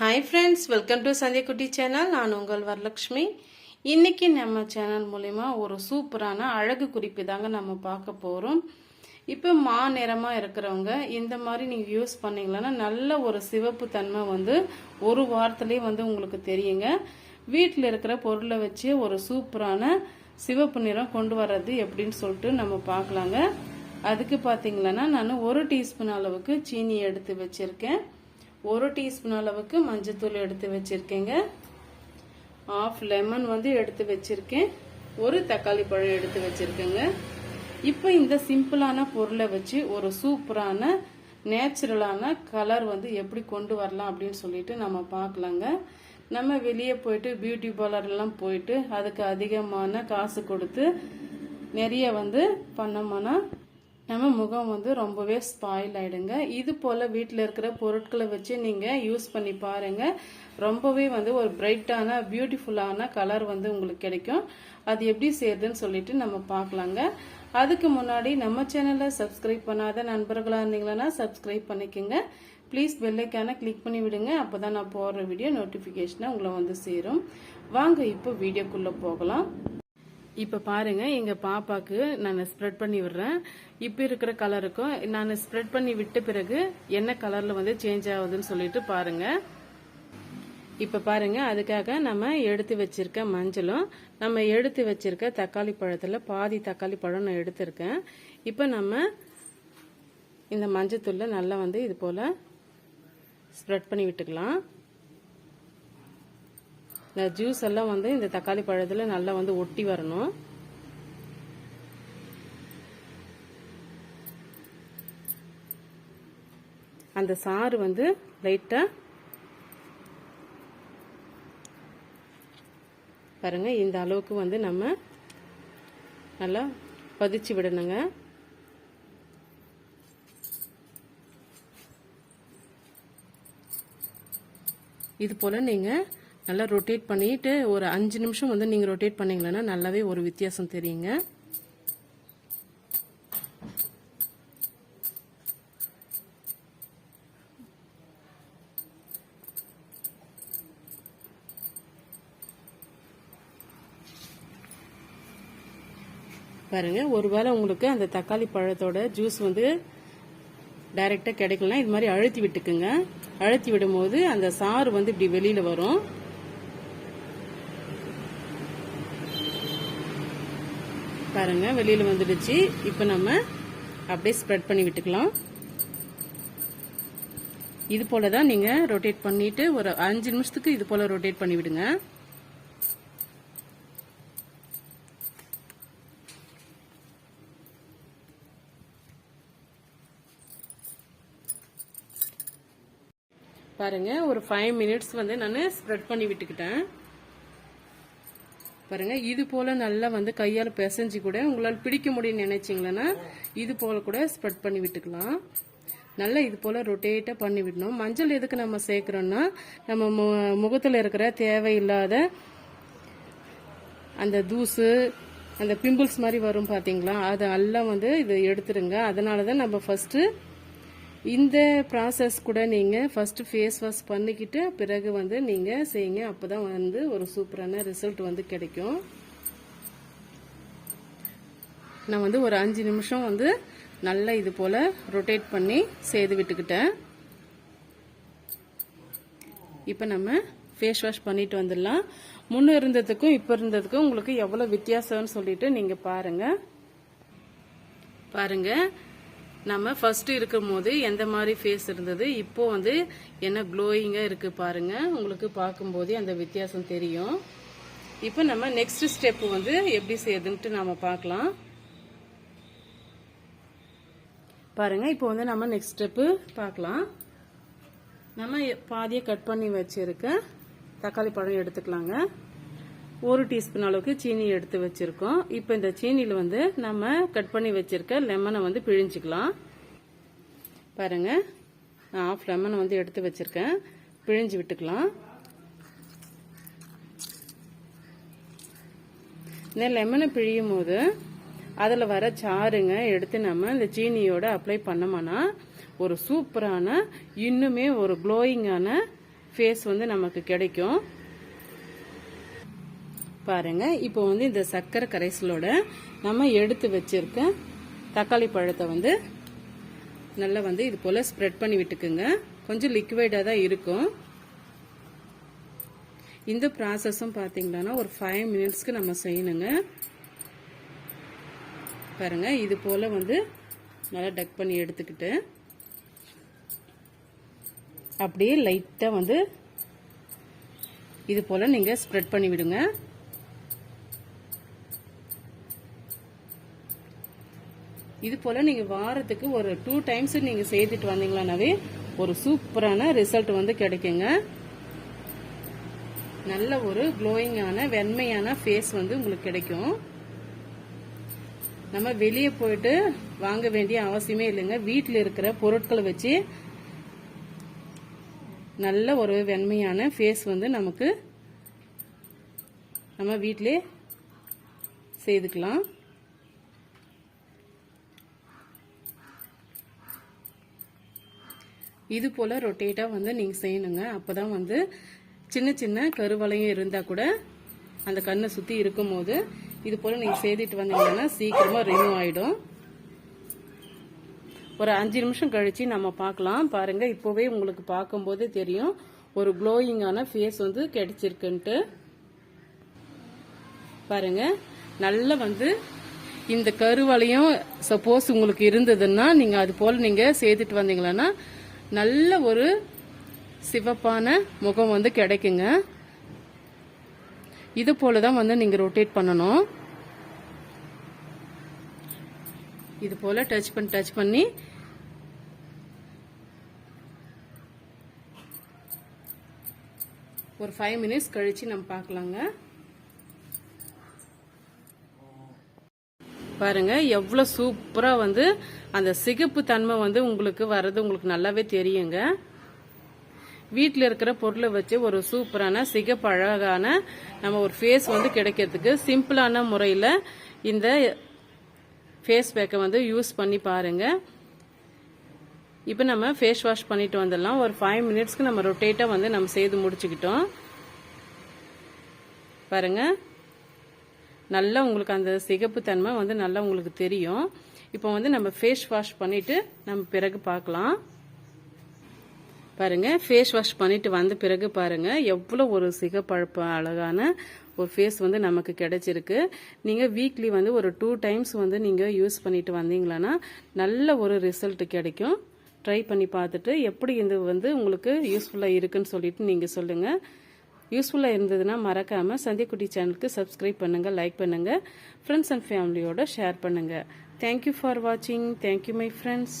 Hi friends welcome to Sandhya Kutty channel நான் உங்கள் வரலக்ஷ்மி இன்றைக்கி நம்ம சேனல் மூலிமா ஒரு சூப்பரான அழகு குறிப்பு தாங்க நம்ம பார்க்க போகிறோம் இப்போ மா நிறமாக இருக்கிறவங்க இந்த மாதிரி நீங்கள் யூஸ் பண்ணீங்களன்னா நல்ல ஒரு சிவப்பு தன்மை வந்து ஒரு வாரத்துலேயே வந்து உங்களுக்கு தெரியுங்க. வீட்டில் இருக்கிற பொருளை வச்சு ஒரு சூப்பரான சிவப்பு நிறம் கொண்டு வர்றது எப்படின்னு சொல்லிட்டு நம்ம பார்க்கலாங்க. அதுக்கு பார்த்தீங்களன்னா நான் ஒரு டீஸ்பூன் அளவுக்கு சீனி எடுத்து வச்சுருக்கேன். ஒரு டீஸ்பூன் அளவுக்கு மஞ்சத்தூள் எடுத்து வச்சுருக்கேங்க. ஆஃப் லெமன் வந்து எடுத்து வச்சுருக்கேன். ஒரு தக்காளி பழம் எடுத்து வச்சுருக்கேங்க. இப்போ இந்த சிம்பிளான பொருளை வச்சு ஒரு சூப்பரான நேச்சுரலான கலர் வந்து எப்படி கொண்டு வரலாம் அப்படின்னு சொல்லிட்டு நம்ம பார்க்கலாங்க. நம்ம வெளியே போயிட்டு பியூட்டி பார்லர்லாம் போயிட்டு அதுக்கு அதிகமான காசு கொடுத்து நிறைய வந்து பண்ணோம்னா நம்ம முகம் வந்து ரொம்பவே ஸ்பாயில் ஆயிடுங்க. இது போல் வீட்டில் இருக்கிற பொருட்களை வச்சு நீங்கள் யூஸ் பண்ணி பாருங்க. ரொம்பவே வந்து ஒரு பிரைட்டான பியூட்டிஃபுல்லான கலர் வந்து உங்களுக்கு கிடைக்கும். அது எப்படி செய்யுதுன்னு சொல்லிட்டு நம்ம பார்க்கலாங்க. அதுக்கு முன்னாடி நம்ம சேனலை சப்ஸ்கிரைப் பண்ணாத நண்பர்களாக இருந்தீங்களன்னா சப்ஸ்கிரைப் பண்ணிக்கோங்க. ப்ளீஸ் பெல்லைக்கான கிளிக் பண்ணி விடுங்க. அப்போ தான் நான் போடுற வீடியோ நோட்டிஃபிகேஷனாக உங்களை வந்து சேரும். வாங்க இப்போ வீடியோக்குள்ளே போகலாம். இப்போ பாருங்க எங்க பாப்பாக்கு நான் ஸ்ப்ரெட் பண்ணி விடுறேன். இப்போ இருக்கிற கலருக்கும் நான் ஸ்ப்ரெட் பண்ணி விட்ட பிறகு என்ன கலர்ல வந்து சேஞ்ச் ஆகுதுன்னு சொல்லிட்டு பாருங்க. இப்போ பாருங்க அதுக்காக நம்ம எடுத்து வச்சிருக்க மஞ்சளும் நம்ம எடுத்து வச்சிருக்க தக்காளி பழத்தில் பாதி தக்காளி பழம் நான் எடுத்திருக்கேன். இப்போ நம்ம இந்த மஞ்சத்தூள்ல நல்லா வந்து இது போல ஸ்ப்ரெட் பண்ணி விட்டுக்கலாம். இந்த ஜூஸ் எல்லாம் வந்து இந்த தக்காளி பழத்தில் நல்லா வந்து ஒட்டி வரணும். அந்த சாறு வந்து லைட்டாக பாருங்க இந்த அளவுக்கு வந்து நம்ம நல்லா பதிச்சு விடணுங்க. இது போல் நீங்கள் நல்லா ரொட்டேட் பண்ணிட்டு ஒரு அஞ்சு நிமிஷம் வந்து நீங்கள் ரொட்டேட் பண்ணீங்கன்னா நல்லாவே ஒரு வித்தியாசம் தெரியுங்க. பாருங்க ஒருவேளை உங்களுக்கு அந்த தக்காளி பழத்தோட ஜூஸ் வந்து டைரெக்டாக கிடைக்கலனா இது மாதிரி அழுத்தி விட்டுக்குங்க. அழுத்தி விடும்போது அந்த சாறு வந்து இப்படி வெளியில வரும். பாருங்க வெளியில வந்துடுச்சு. இப்போ நம்ம அப்படியே ஸ்ப்ரெட் பண்ணி விட்டுக்கலாம். இது போல தான் நீங்க ரொட்டேட் பண்ணிட்டு ஒரு அஞ்சு நிமிஷத்துக்கு இது போல ரொட்டேட் பண்ணி விடுங்க. பாருங்க ஒரு ஃபைவ் மினிட்ஸ் வந்து நான் ஸ்ப்ரெட் பண்ணி விட்டுக்கிட்டேன். பாருங்க இது போல நல்லா வந்து கையால் பிசைஞ்சு கூட உங்களால் பிடிக்க முடியும்னு நினைச்சீங்களன்னா இது போல கூட ஸ்ப்ரெட் பண்ணி விட்டுக்கலாம். நல்லா இது போல ரொட்டேட்டா பண்ணி விடணும். மஞ்சள் எதுக்கு நம்ம சேர்க்கிறோம்னா நம்ம மு- முகத்துல இருக்கிற தேவையில்லாத அந்த தூசு அந்த பிம்பிள்ஸ் மாதிரி வரும் பாத்தீங்களா? அது எல்லாம் வந்து இது எடுத்துருங்க. அதனால தான் நம்ம ஃபர்ஸ்ட் இந்த ப்ராசஸ் கூட நீங்கள் ஃபஸ்ட்டு ஃபேஸ் வாஷ் பண்ணிக்கிட்டு பிறகு வந்து நீங்கள் செய்யுங்க. அப்போ தான் வந்து ஒரு சூப்பரான ரிசல்ட் வந்து கிடைக்கும். நான் வந்து ஒரு அஞ்சு நிமிஷம் வந்து நல்லா இது போல் ரொட்டேட் பண்ணி செய்து விட்டுக்கிட்டேன். இப்போ நம்ம ஃபேஸ் வாஷ் பண்ணிட்டு வந்துடலாம். முன்ன இருந்ததுக்கும் இப்போ இருந்ததுக்கும் உங்களுக்கு எவ்வளோ வித்தியாசம்னு சொல்லிட்டு நீங்கள் பாருங்கள் பாருங்கள் நம்ம ஃபர்ஸ்ட் இருக்கும் போது எந்த மாதிரி ஃபேஸ் இருந்தது? இப்போ வந்து என்ன க்ளோயிங்காக இருக்கு பாருங்க. உங்களுக்கு பார்க்கும்போதே அந்த வித்தியாசம் தெரியும். இப்போ நம்ம நெக்ஸ்ட் ஸ்டெப் வந்து எப்படி செய்யுதுன்ட்டு நாம பார்க்கலாம். பாருங்க இப்போ வந்து நம்ம நெக்ஸ்ட் ஸ்டெப்பு பார்க்கலாம். நம்ம பாதியை கட் பண்ணி வச்சிருக்க தக்காளி பழம் எடுத்துக்கலாங்க. ஒரு டீஸ்பூன் அளவுக்கு சீனி எடுத்து வச்சிருக்கோம். இப்போ இந்த சீனியில் வந்து நம்ம கட் பண்ணி வச்சிருக்க லெமனை வந்து பிழிஞ்சிக்கலாம். பாருங்க. நான் ஆஃப் லெமனை வந்து எடுத்து வச்சிருக்கேன். பிழிஞ்சு விட்டுக்கலாம். இந்த லெமனை பிழியும் போது அதில் வர சாறுங்க எடுத்து நம்ம இந்த சீனியோட அப்ளை பண்ணோம்னா ஒரு சூப்பரான இன்னுமே ஒரு க்ளோயிங்கான ஃபேஸ் வந்து நமக்கு கிடைக்கும். பாருங்க. இப்போ வந்து இந்த சர்க்கரை கரைசலோட நம்ம எடுத்து வச்சிருக்க தக்காளி பழத்தை வந்து நல்லா வந்து இது போல ஸ்ப்ரெட் பண்ணி விட்டுக்குங்க. கொஞ்சம் லிக்விடாக தான் இருக்கும். இந்த ப்ராசஸும் பார்த்தீங்கன்னா ஒரு ஃபைவ் மினிட்ஸ்க்கு நம்ம செய்யணுங்க. பாருங்க. இது போல வந்து நல்லா டக் பண்ணி எடுத்துக்கிட்டு அப்படியே லைட்டாக வந்து இது போல நீங்கள் ஸ்ப்ரெட் பண்ணி விடுங்க. இது போல நீங்க வாரத்துக்கு ஒரு டூ டைம்ஸ் நீங்க செய்துட்டு வந்தீங்களானாவே ஒரு சூப்பரான ரிசல்ட் வந்து கிடைக்குங்க. நல்ல ஒரு க்ளோயிங்கான வெண்மையான ஃபேஸ் வந்து உங்களுக்கு கிடைக்கும். நம்ம வெளியே போயிட்டு வாங்க வேண்டிய அவசியமே இல்லைங்க. வீட்டில் இருக்கிற பொருட்களை வச்சு நல்ல ஒரு வெண்மையான ஃபேஸ் வந்து நமக்கு நம்ம வீட்டிலே செய்துக்கலாம். இது போல் ரொட்டேட்டாக வந்து நீங்கள் செய்யணுங்க. அப்போ தான் வந்து சின்ன சின்ன கருவளையம் இருந்தால் கூட அந்த கண்ணை சுற்றி இருக்கும்போது இது போல் நீங்கள் செய்துட்டு வந்தீங்கன்னா சீக்கிரமாக ரிமூவ் ஆகிடும் ஒரு அஞ்சு நிமிஷம் கழிச்சு நம்ம பார்க்கலாம். பாருங்க இப்போவே உங்களுக்கு பார்க்கும்போதே தெரியும். ஒரு க்ளோயிங்கான ஃபேஸ் வந்து கிடைச்சிருக்குன்ட்டு. பாருங்க நல்லா வந்து இந்த கருவளையம் சப்போஸ் உங்களுக்கு இருந்ததுன்னா நீங்க அது போல நீங்க செய்துட்டு வந்தீங்களன்னா நல்ல ஒரு சிவப்பான முகம் வந்து கிடைக்குங்க. இது போல தான் வந்து நீங்க ரொட்டேட் பண்ணணும். இது போல டச் பண்ணி டச் பண்ணி. ஒரு ஃபைவ் மினிட்ஸ் கழிச்சு நம்ம பார்க்கலாங்க. பாருங்க எவ்வளோ சூப்பராக வந்து அந்த சிகப்பு தன்மை வந்து உங்களுக்கு வர்றது உங்களுக்கு நல்லாவே தெரியுங்க. வீட்டில் இருக்கிற பொருளை வச்சு ஒரு சூப்பரான சிகப்பு அழகான நம்ம ஒரு ஃபேஸ் வந்து கிடைக்கிறதுக்கு சிம்பிளான முறையில் இந்த ஃபேஸ் பேக்கை வந்து யூஸ் பண்ணி பாருங்க. இப்போ நம்ம ஃபேஸ் வாஷ் பண்ணிட்டு வந்துடலாம். ஒரு ஃபைவ் மினிட்ஸ்க்கு நம்ம ரொட்டேட்டாக வந்து நம்ம செய்து முடிச்சுக்கிட்டோம். பாருங்கள் நல்லா உங்களுக்கு அந்த சிகப்பு தன்மை வந்து நல்லா உங்களுக்கு தெரியும். இப்போ வந்து நம்ம ஃபேஸ் வாஷ் பண்ணிட்டு நம்ம பிறகு பார்க்கலாம். பாருங்க ஃபேஸ் வாஷ் பண்ணிட்டு வந்த பிறகு பாருங்க எவ்வளோ ஒரு சிகப்பழப்பு அழகான ஒரு ஃபேஸ் வந்து நமக்கு கிடைச்சிருக்கு. நீங்கள் வீக்லி வந்து ஒரு டூ டைம்ஸ் வந்து நீங்கள் யூஸ் பண்ணிட்டு வந்தீங்களான்னா நல்ல ஒரு ரிசல்ட் கிடைக்கும். ட்ரை பண்ணி பார்த்துட்டு எப்படி இது வந்து உங்களுக்கு யூஸ்ஃபுல்லாக இருக்குன்னு சொல்லிட்டு நீங்கள் சொல்லுங்கள் யூஸ்ஃபுல்லாக இருந்ததுன்னா மறக்காமல் சந்திக்குட்டி சேனலுக்கு சப்ஸ்கிரைப் பண்ணுங்கள் லைக் பண்ணுங்கள் ஃப்ரெண்ட்ஸ் அண்ட் ஃபேமிலியோட ஷேர் பண்ணுங்கள் தேங்க்யூ ஃபார் வாட்சிங் தேங்க்யூ மை ஃப்ரெண்ட்ஸ்